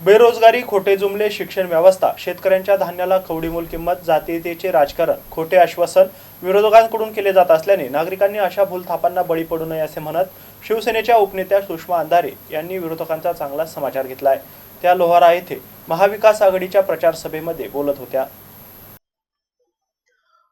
बेरोजगारी खोटे जुमले शिक्षण व्यवस्था शेतकऱ्यांच्या धान्याला खवडीमूल किंमत जातीयतेचे राजकारण खोटे आश्वासन विरोधकांकडून केले जात असल्याने नागरिकांनी अशा भूलथापांना बळी पडू नये असे म्हणत शिवसेनेच्या उपनेत्या सुषमा अंधारे यांनी विरोधकांचा चांगला समाचार घेतलाय. त्या लोहारा येथे महाविकास आघाडीच्या प्रचार सभेमध्ये बोलत होत्या.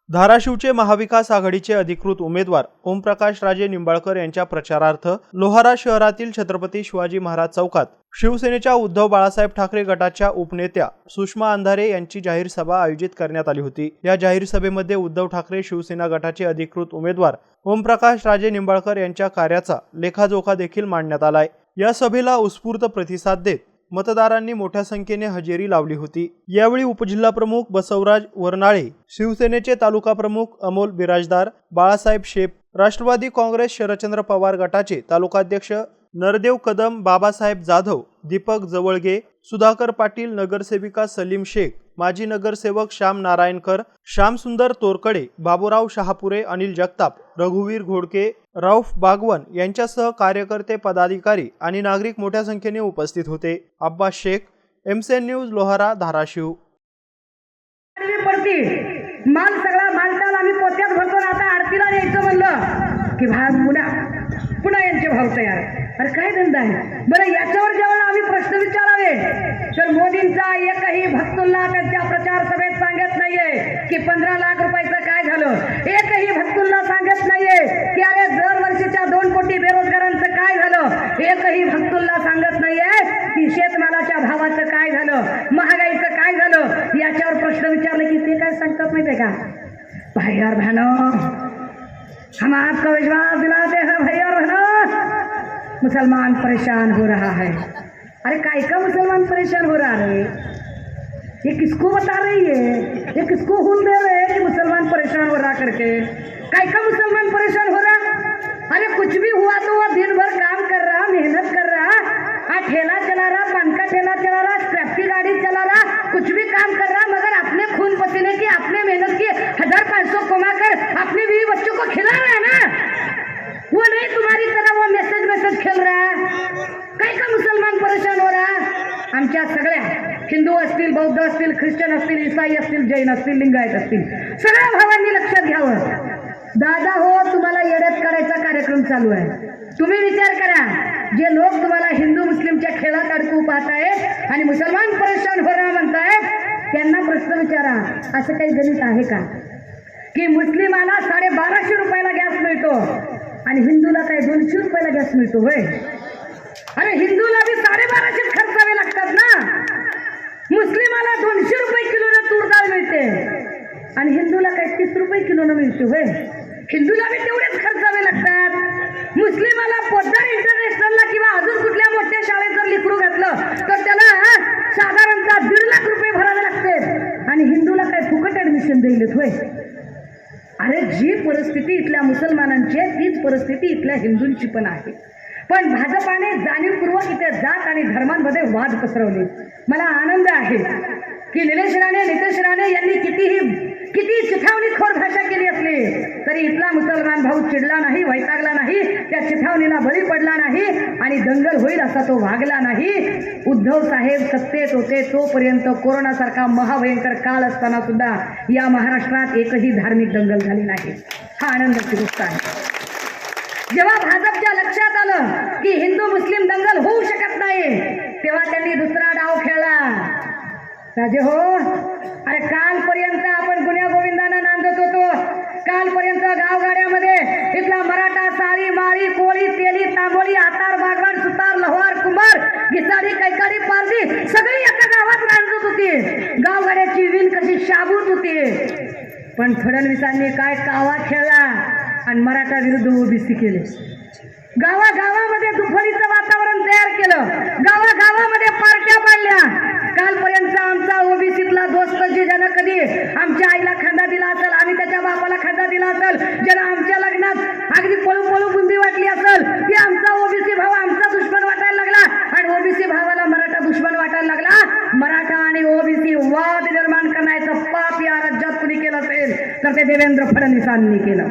धाराशिवचे महाविकास आघाडीचे अधिकृत उमेदवार ओमप्रकाश राजे निंबाळकर यांच्या प्रचारार्थ लोहारा शहरातील छत्रपती शिवाजी महाराज चौकात शिवसेनेच्या उद्धव बाळासाहेब ठाकरे गटाच्या उपनेत्या सुषमा अंधारे यांची जाहीर सभा आयोजित करण्यात आली होती. या जाहीर सभेमध्ये उद्धव ठाकरे शिवसेना गटाचे अधिकृत उमेदवार ओमप्रकाश राजे निंबाळकर यांच्या कार्याचा लेखाजोखा देखील मांडण्यात आलाय. या सभेला उत्स्फूर्त प्रतिसाद देत मतदारांनी मोठ्या संख्येने हजेरी लावली होती. यावेळी उपजिल्हा प्रमुख बसवराज वरनाळे शिवसेनेचे तालुका प्रमुख अमोल बिराजदार बाळासाहेब शेप राष्ट्रवादी काँग्रेस शरदचंद्र पवार गटाचे तालुकाध्यक्ष नरदेव कदम बाबासाहेब जाधव दीपक जवळगे सुधाकर पाटील नगरसेविका सलीम शेख माजी नगरसेवक श्याम नारायणकर श्यामसुंदर तोरकडे बाबूराव शहापुरे अनिल जगताप रघुवीर घोडके रौफ बागवन यांच्यासह कार्यकर्ते पदाधिकारी आणि नागरिक मोठ्या संख्येने उपस्थित होते. अब्बास शेख एमसेन न्यूज लोहारा धाराशिव. माल सगळा मालटाल आम्ही पोत्यात भरतो आता आरतीला यायचं म्हणलं. की भाग पुन्हा पुन्हा यांचे भाव तयार. अरे काय धंदा आहे? बरं याच्यावर जेव्हा आम्ही प्रश्न विचारावे तर मोदींचा एकही भक्तुल्ला त्यांच्या प्रचार सभेत सांगत नाहीये की पंधरा लाख रुपयाचं काय झालं. एकही भक्तुल्ला सांगत नाहीये की अरे दरवर्षीच्या दोन कोटी बेरोजगारांचं काय झालं. एकही भक्तुल्ला सांगत नाहीये की शेतमालाच्या भावाचं काय झालं महागाईचं काय झालं. याच्यावर प्रश्न विचारले की ते काय सांगतात माहितीये का? भाई और बहनों हम आपको विश्वास दिलाते हैं भाई और बहनों. मुसलमान परेशान हो रहा है। अरे काय, का मुसलमान परेशान हो रहा है? ये किसको बता रही है? ये किसको हुल दे रहे हैं कि मुसलमान परेशान हो रहा करके? काय, का मुसलमान परेशान हो रहा? अरे कुछ भी हुआ तो वो दिन भर काम कर रहा, मेहनत कर रहा हाँ ठेला चला रहा पान का ठेला चला रहा स्क्रैप की गाड़ी चला रहा, कुछ भी काम कर रहा, मगर अपने खून पसीने की, अपने मेहनत की हज़ार पाँच सौ कमा कर अपने बीवी बच्चों को खिला रहा है ना? वो नहीं, तुम्हारी तरह वो मैसेज मैसेज खेल रहा काय का मुसलमान परेशान हो रहा? आमच्या सगळ्या हिंदू असतील बौद्ध असतील ख्रिश्चन असतील इसाई असतील जैन असतील लिंगायत असतील सगळ्या भावांनी लक्षात घ्यावं. दादा हो तुम्हाला येड्यात करायचा कार्यक्रम चालू आहे. तुम्ही विचार करा जे लोक तुम्हाला हिंदू मुस्लिमच्या खेळात अडकू पाहतायत आणि मुसलमान परेशान हो रहा म्हणतायत त्यांना प्रश्न विचारा असं काही गणित आहे का? की मुस्लिमाला साडे बाराशे रुपयाला गॅस मिळतो. आणि हिंदूला काय दोनशे रुपयाला गॅस मिळतो वय? अरे हिंदूला बी साडेबाराशेच खर्चावे लागतात ना. मुस्लिमाला दोनशे रुपये किलोनं तूर डाळ मिळते. आणि हिंदूला काय तीस रुपये किलोनं मिळते वय? हिंदूला बी तेवढेच खर्चावे लागतात. मुस्लिमाला पोद्दार इंटरनॅशनलला किंवा अजून कुठल्या मोठ्या शाळेत जर लिकरू घातलं तर त्याला साधारणतः दीड लाख रुपये भरावे लागते आणि हिंदूला काय फुकट ऍडमिशन द्यायलेत होय अरे जी परिस्थिती इथल्या मुसलमानांची आहे तीच परिस्थिती इथल्या हिंदूंची पण आहे. पण भाजपाने जाणीवपूर्वक इथे जात आणि धर्मांमध्ये वाद पसरवले. मला आनंद आहे की निलेश राणे नितेश राणे यांनी कितीही किती चिथावणीखोर भाषा केली असली तरी इथला मुसलमान भाऊ चिडला नाही वैतागला नाही त्या चिथावणीला बळी पडला नाही आणि दंगल होईल असा तो वागला नाही. उद्धव साहेब सत्तेत होते तोपर्यंत कोरोनासारखा महाभयंकर काळ असताना सुद्धा या महाराष्ट्रात एकही धार्मिक दंगल झाली नाही. हा आनंदाची गोष्ट आहे. जेव्हा भाजपच्या लक्षात आलं की हिंदू मुस्लिम दंगल होऊ शकत नाही तेव्हा त्यांनी दुसरा डाव खेळला. राजे हो. अरे कालपर्यंत आपण गुन्ह्या गोविंदांना नांदत होतो. कालपर्यंत गावगाड्यामध्ये इथला मराठा साळी माळी कोळी तेली तांबोळी आतार बागवान सुतार लव्हार कुंभार गिसारी कैकारी पारधी सगळी एका गावात नांदत होती. गावगाड्याची विण कशी शाबूत होती. पण फडणवीसांनी काय कावा खेळला आणि मराठा विरुद्ध ओबीसी केले. गावागावामध्ये दुफळीचं वातावरण तयार केलं. गावागावामध्ये पार्ट्या पाडल्या. कालपर्यंत आमचा ओबीसीतला दोस्त जे ज्यानं कधी आमच्या आईला खांदा दिला असेल आम्ही त्याच्या बापाला खांदा दिला असेल ज्यानं आमच्या लग्नात अगदी पळू पळू बुंदी वाटली असेल की आमचा ओबीसी भाव आमचा दुश्मन वाटायला लागला. आणि ओबीसी भावाला मराठा दुश्मन वाटायला लागला. मराठा आणि ओबीसी वाद निर्माण करण्याचं पाप या राज्यात कुणी केलं असेल तर ते देवेंद्र फडणवीसांनी केलं.